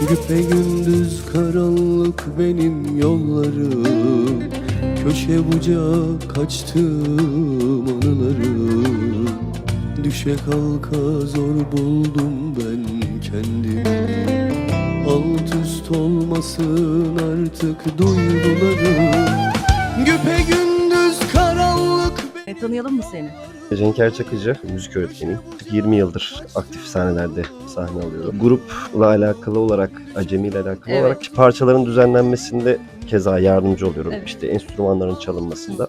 Güpe gündüz karanlık benim yollarım. Köşe bucak kaçtım anılarım. Düşe kalka zor buldum ben kendimi Alt üst olmasın artık duygularım. Güpe gündüz karanlık E, tanıyalım mı seni? Cenker Çakıcı, müzik öğretmeniyim. 20 yıldır aktif sahnelerde sahne alıyorum. Grupla alakalı olarak, acemi ile alakalı Evet. olarak parçaların düzenlenmesinde keza yardımcı oluyorum. Evet. İşte enstrümanların çalınmasında.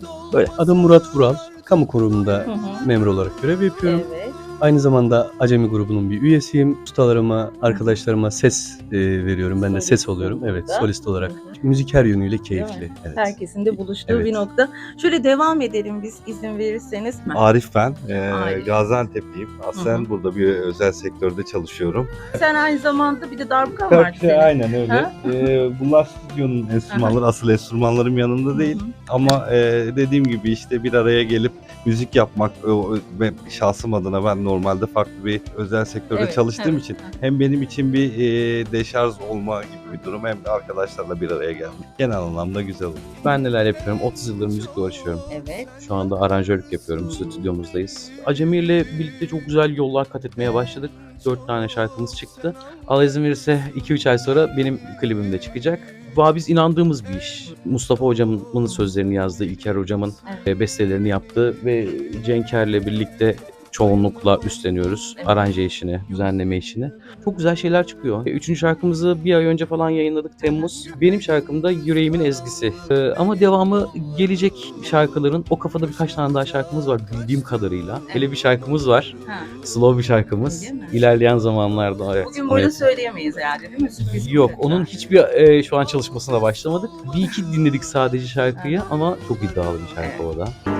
Adım Murat Vural. Kamu kurumunda memur olarak görev yapıyorum. Evet. Aynı zamanda Acemi grubunun bir üyesiyim. Ustalarıma, arkadaşlarıma ses e, veriyorum. Ben de Solist ses oluyorum. Evet, olduğunda. solist olarak. Hı Müzik her yönüyle keyifli. Evet. Herkesin de buluştuğu Evet. bir nokta. Şöyle devam edelim biz izin verirseniz. Arif ben. Ee, Arif. Gaziantep'liyim. Aslen Hı burada bir özel sektörde çalışıyorum. Sen aynı zamanda bir de darbuka var Tabii senin. aynen öyle. Ha? Ee, bunlar stüdyonun enstrümanları. Asıl enstrümanlarım yanında değil. Hı hı. Ama e, dediğim gibi işte bir araya gelip müzik yapmak o- o- ve şahsım adına ben normalde farklı bir özel sektörde Evet, çalıştığım evet. için hem benim için bir e, deşarj olma gibi bir durum hem de arkadaşlarla bir araya gelmek. Genel anlamda güzel oldu. Ben neler yapıyorum? 30 yıldır müzikle uğraşıyorum. Evet. Şu anda aranjörlük yapıyorum. Stüdyomuzdayız. Acemi ile birlikte çok güzel yollar kat etmeye başladık. 4 tane şarkımız çıktı. Allah izin verirse 2-3 ay sonra benim klibim de çıkacak. Bu biz inandığımız bir iş. Mustafa hocamın sözlerini yazdığı, İlker hocamın Evet. bestelerini yaptı ve Cenker'le birlikte çoğunlukla üstleniyoruz. Aranje işini, düzenleme işini. Çok güzel şeyler çıkıyor. E, Üçüncü şarkımızı bir ay önce falan yayınladık Temmuz. Benim şarkım da Yüreğimin Ezgisi. E, ama devamı gelecek şarkıların o kafada birkaç tane daha şarkımız var bildiğim kadarıyla. Hele bir şarkımız var. Ha. Slow bir şarkımız. İlerleyen zamanlarda evet. Bugün burada Evet. söyleyemeyiz herhalde değil mi? Sürpriz Yok onun hiçbir e, şu an çalışmasına başlamadık. Bir iki dinledik sadece şarkıyı ama çok iddialı bir şarkı Evet. o da.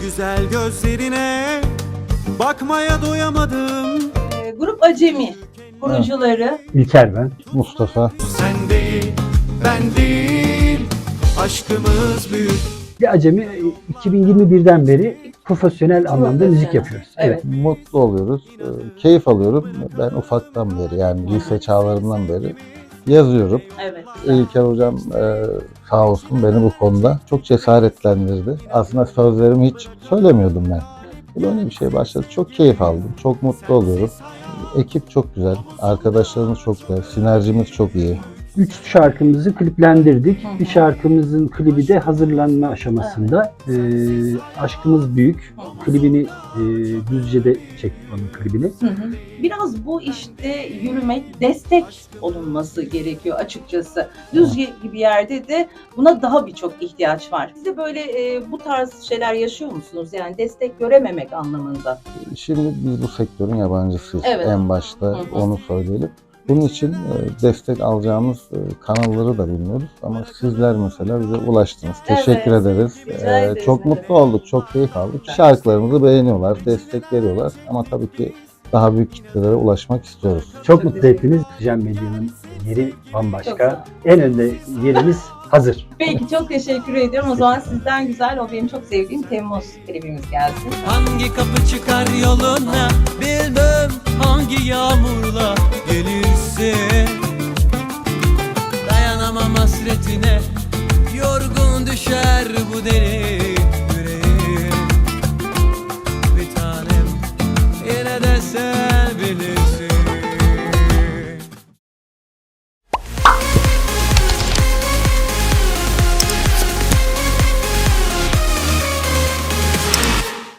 Güzel gözlerine bakmaya doyamadım Ee, grup Acemi kurucuları. İlker ben. Mustafa. Sen değil ben değil aşkımız büyük Bir acemi e, 2021'den beri profesyonel anlamda müzik yapıyoruz. Evet. Evet. mutlu oluyoruz, e, keyif alıyorum. Ben ufaktan beri yani lise çağlarımdan beri yazıyorum. Evet. İlker hocam e, sağ olsun beni bu konuda çok cesaretlendirdi. Aslında sözlerimi hiç söylemiyordum ben. Böyle bir şey başladı. Çok keyif aldım. Çok mutlu oluyorum. Ekip çok güzel. Arkadaşlarımız çok güzel. Sinerjimiz çok iyi. Üç şarkımızı kliplendirdik. Hı hı. Bir şarkımızın klibi de hazırlanma aşamasında. Ee, Aşkımız Büyük. Klibini e, Düzce'de çektik onun klibini. Hı hı. Biraz bu işte yürümek, destek olunması gerekiyor açıkçası. Düzce gibi yerde de buna daha birçok ihtiyaç var. Siz de böyle e, bu tarz şeyler yaşıyor musunuz? Yani destek görememek anlamında. Şimdi biz bu sektörün yabancısıyız. Evet. En başta hı. onu söyleyelim. Bunun için e, destek alacağımız e, kanalları da bilmiyoruz ama sizler mesela bize ulaştınız. Teşekkür Evet, ederiz. E, ederiz, çok mutlu olduk, çok keyif aldık. Şarkılarımızı beğeniyorlar, destek veriyorlar ama tabii ki daha büyük kitlelere ulaşmak istiyoruz. Çok mutlu hepimiz. Jam Medya'nın yeri bambaşka. En önde yerimiz hazır. Peki çok teşekkür ediyorum. O zaman sizden güzel o benim çok sevdiğim Temmuz klibimiz gelsin. Hangi kapı çıkar yoluna bilmem hangi yağmurla gelirse Dayanamam hasretine yorgun düşer